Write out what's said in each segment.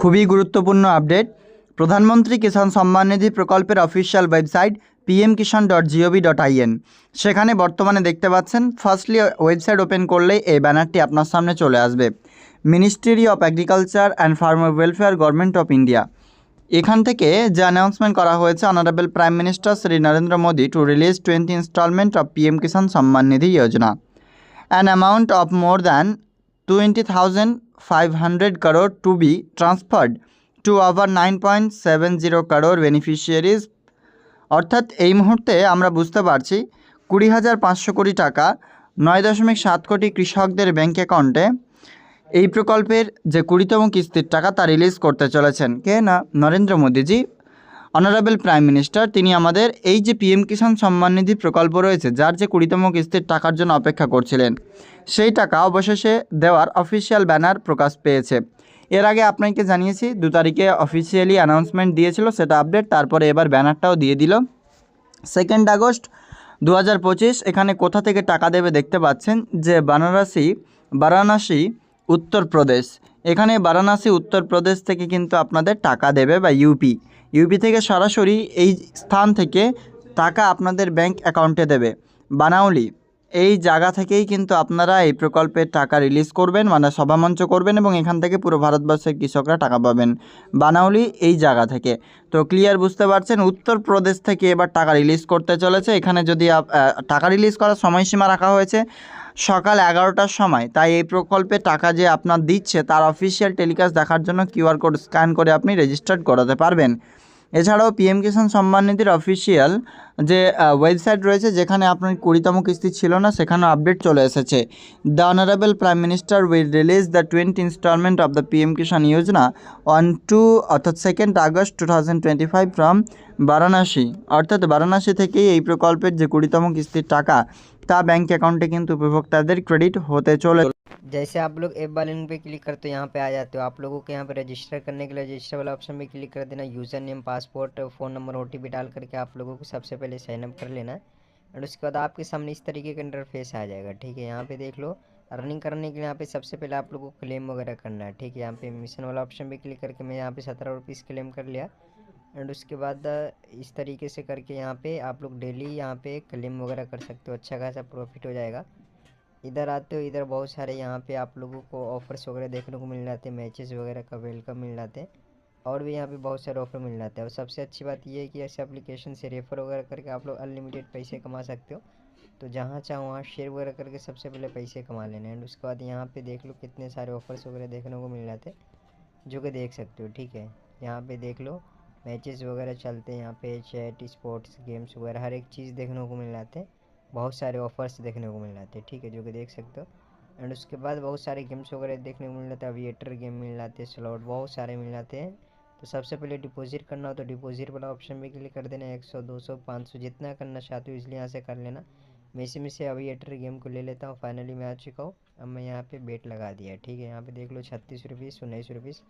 খুবই গুরুত্বপূর্ণ আপডেট। প্রধানমন্ত্রী কিষাণ সম্মান নিধি প্রকল্পের official website PM Kisan dot GOV dot IN সেখানে বর্তমানে দেখতে পাচ্ছেন ফার্স্টলি ওয়েবসাইট ওপেন করলেই এই ব্যানারটি আপনার সামনে চলে আসবে। Ministry of agriculture and farmer welfare government of India এখান থেকে যে অ্যানাউন্সমেন্ট করা হয়েছে honourable prime minister Shri Narendra Modi to release twenty instalment of PM Kisan Samman Nidhi Yojana an amount of more of more than 20,500 crore to be transferred to over 9.70 crore beneficiaries অর্থাৎ এই মুহূর্তে আমরা বুঝতে পারছি কুড়ি হাজার পাঁচশো কোটি টাকা নয় দশমিক সাত কোটি কৃষকদের ব্যাঙ্ক অ্যাকাউন্টে এই প্রকল্পের যে কুড়িতম কিস্তির টাকা তা রিলিজ করতে চলেছেন। কে না? নরেন্দ্র মোদীজি। অনারেবল প্রাইম মিনিস্টার তিনি আমাদের এই যে পিএম কিষাণ সম্মান নিধি প্রকল্প রয়েছে, যার যে কুড়িতম কিস্তির টাকার জন্য অপেক্ষা করছিলেন, সেই টাকা অবশেষে দেওয়ার অফিসিয়াল ব্যানার প্রকাশ পেয়েছে। এর আগে আপনাকে জানিয়েছি, দু তারিখে অফিসিয়ালি অ্যানাউন্সমেন্ট দিয়েছিল সেটা আপডেট তারপরে এবার ব্যানারটাও দিয়ে দিল। সেকেন্ড আগস্ট দু হাজার পঁচিশ, এখানে কোথা থেকে টাকা দেবে দেখতে পাচ্ছেন যে বারাণসী বারাণসী, উত্তরপ্রদেশ। এখানে বারাণসী, উত্তরপ্রদেশ থেকে কিন্তু আপনাদের টাকা দেবে বা ইউপি ইউপি থেকে সরাসরি এই স্থান থেকে টাকা আপনাদের ব্যাংক অ্যাকাউন্টে দেবে। বানাউলি, এই জায়গা থেকেই কিন্তু আপনারা এই প্রকল্পের টাকা রিলিজ করবেন মানে সভামঞ্চ করবেন এবং এখান থেকে পুরো ভারতবর্ষের কৃষকরা টাকা পাবেন। বানাউলি, এই জায়গা থেকে। তো ক্লিয়ার বুঝতে পারছেন? উত্তরপ্রদেশ থেকে এবার টাকা রিলিজ করতে চলেছে। এখানে যদি টাকা রিলিজ করার সময়সীমা রাখা হয়েছে সকাল এগারোটার সময়। তাই এই প্রকল্পে টাকা যে আপনার দিচ্ছে, তার অফিসিয়াল টেলিকাস্ট দেখার জন্য কিউআর কোড স্ক্যান করে আপনি রেজিস্টার্ড করাতে পারবেন। এছাড়াও পিএম কিষাণ সম্মান নিধির অফিসিয়াল যে ওয়েবসাইট রয়েছে, যেখানে আপনার কুড়িতম কিস্তি ছিল না, সেখানেও আপডেট চলে এসেছে। The honourable prime minister will release the twenty instalment of the PM Kisan Yojana on two অর্থাৎ second August two thousand twenty five from Varanasi অর্থাৎ বারাণসী থেকেই এই প্রকল্পের যে কুড়িতম কিস্তির টাকা তা ব্যাংক অ্যাকাউন্টে কিন্তু উপভোক্তাদের ক্রেডিট হতে চলে जैसे आप लोग ऐप वाले पे क्लिक करते हो यहाँ पे आ जाते हो आप लोगों को यहाँ पे रजिस्टर करने के लिए रजिस्टर वाला ऑप्शन पे क्लिक कर देना user name passport phone number ओ डाल करके आप लोगों को सबसे पहले साइन अप कर लेना है और उसके बाद आपके सामने इस तरीके का इंटरफेस आ जाएगा ठीक है यहाँ पे देख लो रनिंग करने के लिए यहाँ पे सबसे पहले आप लोगों को क्लेम वगैरह करना है ठीक है यहाँ पे मिशन वाला ऑप्शन पे क्लिक करके मैं यहाँ पे सत्रह रुपीज़ क्लेम कर लिया एंड उसके बाद इस तरीके से करके यहाँ पे आप लोग डेली यहाँ पे क्लेम वगैरह कर सकते हो। अच्छा खासा प्रॉफिट हो जाएगा। इधर आते हो, इधर बहुत सारे यहाँ पे आप लोगों को ऑफर्स वगैरह देखने को मिल जाते हैं। मैचेस वगैरह का वेलकम मिल जाते हैं। और भी यहाँ पे बहुत सारे ऑफ़र मिल जाते हैं। और सबसे अच्छी बात यह है कि ऐसे एप्लीकेशन से रेफर वगैरह करके आप लोग अनलिमिटेड पैसे कमा सकते हो। तो जहाँ चाहो वहाँ शेयर वगैरह करके सबसे पहले पैसे कमा लेना एंड उसके बाद यहाँ पे देख लो कितने सारे ऑफर्स वगैरह देखने को मिल जाते जो कि देख सकते हो। ठीक है, यहाँ पे देख लो। मैचेस वगैरह चलते हैं यहाँ पे, चैट, स्पोर्ट्स, गेम्स वगैरह, हर एक चीज़ देखने को मिल जाते हैं। बहुत सारे ऑफर्स देखने को मिल जाते हैं, ठीक है, जो कि देख सकते हो। एंड उसके बाद बहुत सारे गेम्स वगैरह देखने को मिल जाते हैं अविएटर गेम मिल जाते हैं स्लॉट बहुत सारे मिल जाते हैं। तो सबसे पहले डिपॉजिट करना हो तो डिपॉजिट वाला ऑप्शन पे क्लिक कर देना, एक सौ, दो सौ, पाँच सौ, जितना करना चाहते हो इसलिए यहाँ से कर लेना। मैं इसी में से अविएटर गेम को ले लेता हूँ फाइनली मैं आ चुका हूँ। अब मैं यहाँ पे बेट लगा दिया, ठीक है, यहाँ पे देख लो छत्तीस रुपीज़ उन्नीस रुपीज़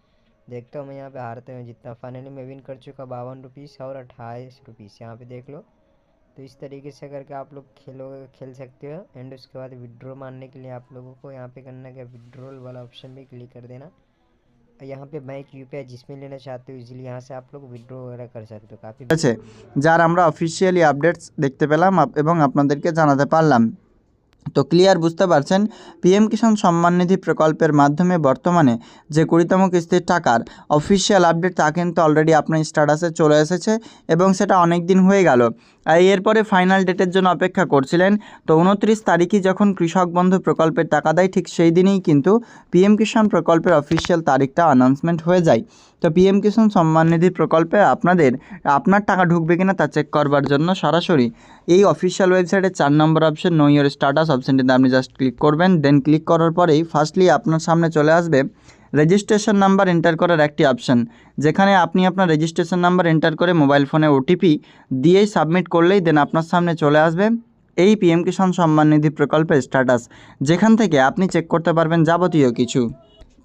देखता हूँ मैं यहाँ पे हारते हुए जितना फाइनली मैं विन कर चुका बावन रुपीज़ और अट्ठाईस रुपीज़ यहाँ पे देख लो तो इस तरीके से करके आप लोग खेलोगे खेल सकते हो एंड उसके बाद विड्रॉ मारने के लिए आप लोगों को यहाँ पे करना क्या विड्रॉल वाला ऑप्शन पे क्लिक कर देना और यहाँ पे बैंक यू जिसमें लेना चाहते हो इजीली यहाँ से आप लोग विड्रॉ वगैरह कर सकते हो काफ़ी আছে যার আমরা অফিসিয়ালি আপডেটস দেখতে পেলাম আপ- এবং আপনাদেরকে জানাতে পারলাম তো ক্লিয়ার বুঝতে পারছেন? পিএম কিষাণ সম্মান নিধি প্রকল্পের মাধ্যমে বর্তমানে যে কুড়িতম কিস্তির টাকার অফিসিয়াল আপডেট তা কিন্তু অলরেডি আপনার স্ট্যাটাসে চলে এসেছে এবং সেটা অনেক দিন হয়ে গেল। এরপরে ফাইনাল ডেটের জন্য অপেক্ষা করছিলেন। তো উনত্রিশ তারিখই যখন কৃষক বন্ধু প্রকল্পের টাকা দেয়, ঠিক সেই দিনেই কিন্তু পিএম কিষাণ প্রকল্পের অফিসিয়াল তারিখটা অ্যানাউন্সমেন্ট হয়ে যায়। তো পিএম কিষাণ সম্মান নিধি প্রকল্পে আপনাদের, আপনার টাকা ঢুকবে কিনা তা চেক করবার জন্য সরাসরি এই অফিসিয়াল ওয়েবসাইটে চার নম্বর অপশন নো ইয়োর স্টাটাস অপশনটিতে আপনি জাস্ট ক্লিক করবেন। দেন ক্লিক করার পরেই ফার্স্টলি আপনার সামনে চলে আসবে রেজিস্ট্রেশন নাম্বার এন্টার করার একটি অপশন, যেখানে আপনি আপনার রেজিস্ট্রেশন নাম্বার এন্টার করে মোবাইল ফোনে ওটিপি দিয়েই সাবমিট করলেই দেন আপনার সামনে চলে আসবে এই পিএম কিষাণ সম্মান নিধি প্রকল্পের স্ট্যাটাস, যেখান থেকে আপনি চেক করতে পারবেন যাবতীয় কিছু।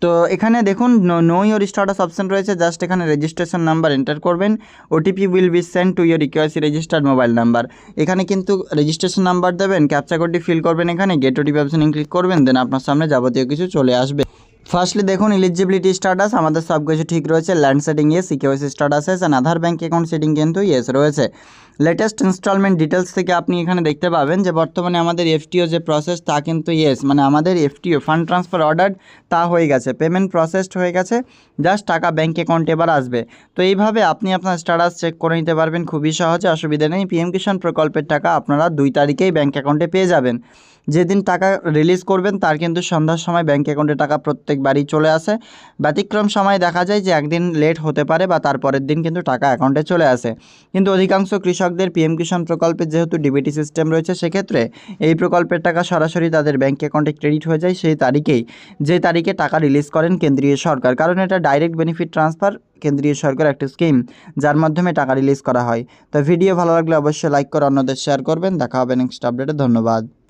তো এখানে দেখুন, নো ইয়োর স্ট্যাটাস অপশন রয়েছে জাস্ট এখানে রেজিস্ট্রেশন নাম্বার এন্টার করবেন, OTP will be send to your EQIC registered mobile number এখানে কিন্তু রেজিস্ট্রেশন নাম্বার দেবেন ক্যাপচা কোডটি ফিল করবেন এখানে গেট ওটিপি অপশনে ক্লিক করবেন দেন আপনার সামনে যাবতীয় কিছু চলে আসবে। ফার্স্টলি দেখুন ইলিজিবিলিটি স্ট্যাটাস আমাদের সব কিছু ঠিক রয়েছে land seeding yes security status yes and Aadhaar bank account seeding কিন্তু ইয়েস রয়েছে। লেটেস্ট ইনস্টলমেন্ট ডিটেলস থেকে আপনি এখানে দেখতে পাবেন যে বর্তমানে আমাদের এফটিও যে প্রসেস তা কিন্তু ইয়েস মানে আমাদের এফটিও ফান্ড ট্রান্সফার অর্ডার তা হয়ে গেছে পেমেন্ট প্রসেসড হয়ে গেছে জাস্ট টাকা ব্যাঙ্ক অ্যাকাউন্টে এবার আসবে। তো এইভাবে আপনি আপনার স্ট্যাটাস চেক করে নিতে পারবেন, খুবই সহজে, অসুবিধা নেই পিএম কিষাণ প্রকল্পের টাকা আপনারা দুই তারিখেই ব্যাঙ্ক অ্যাকাউন্টে পেয়ে যাবেন। যেদিন টাকা রিলিজ করবেন, তার কিন্তু সন্ধ্যার সময় ব্যাঙ্ক অ্যাকাউন্টে টাকা প্রত্যেক বাড়ি চলে আসে। ব্যতিক্রম সময় দেখা যায় যে একদিন লেট হতে পারে বা তারপরের দিন কিন্তু টাকা অ্যাকাউন্টে চলে আসে। কিন্তু অধিকাংশ কৃষকদের পিএম কিষাণ প্রকল্পে যেহেতু ডিবিটি সিস্টেম রয়েছে, সেক্ষেত্রে এই প্রকল্পের টাকা সরাসরি তাদের ব্যাঙ্ক অ্যাকাউন্টে ক্রেডিট হয়ে যায় সেই তারিখেই। যে তারিখে টাকা রিলিজ করেন কেন্দ্রীয় সরকার। কারণ এটা ডাইরেক্ট বেনিফিট ট্রান্সফার কেন্দ্রীয় সরকার একটা স্কিম যার মাধ্যমে টাকা রিলিজ করা হয়। তো ভিডিও ভালো লাগলে অবশ্যই লাইক করে অন্যদের শেয়ার করবেন। দেখা হবে নেক্সট আপডেটে ধন্যবাদ।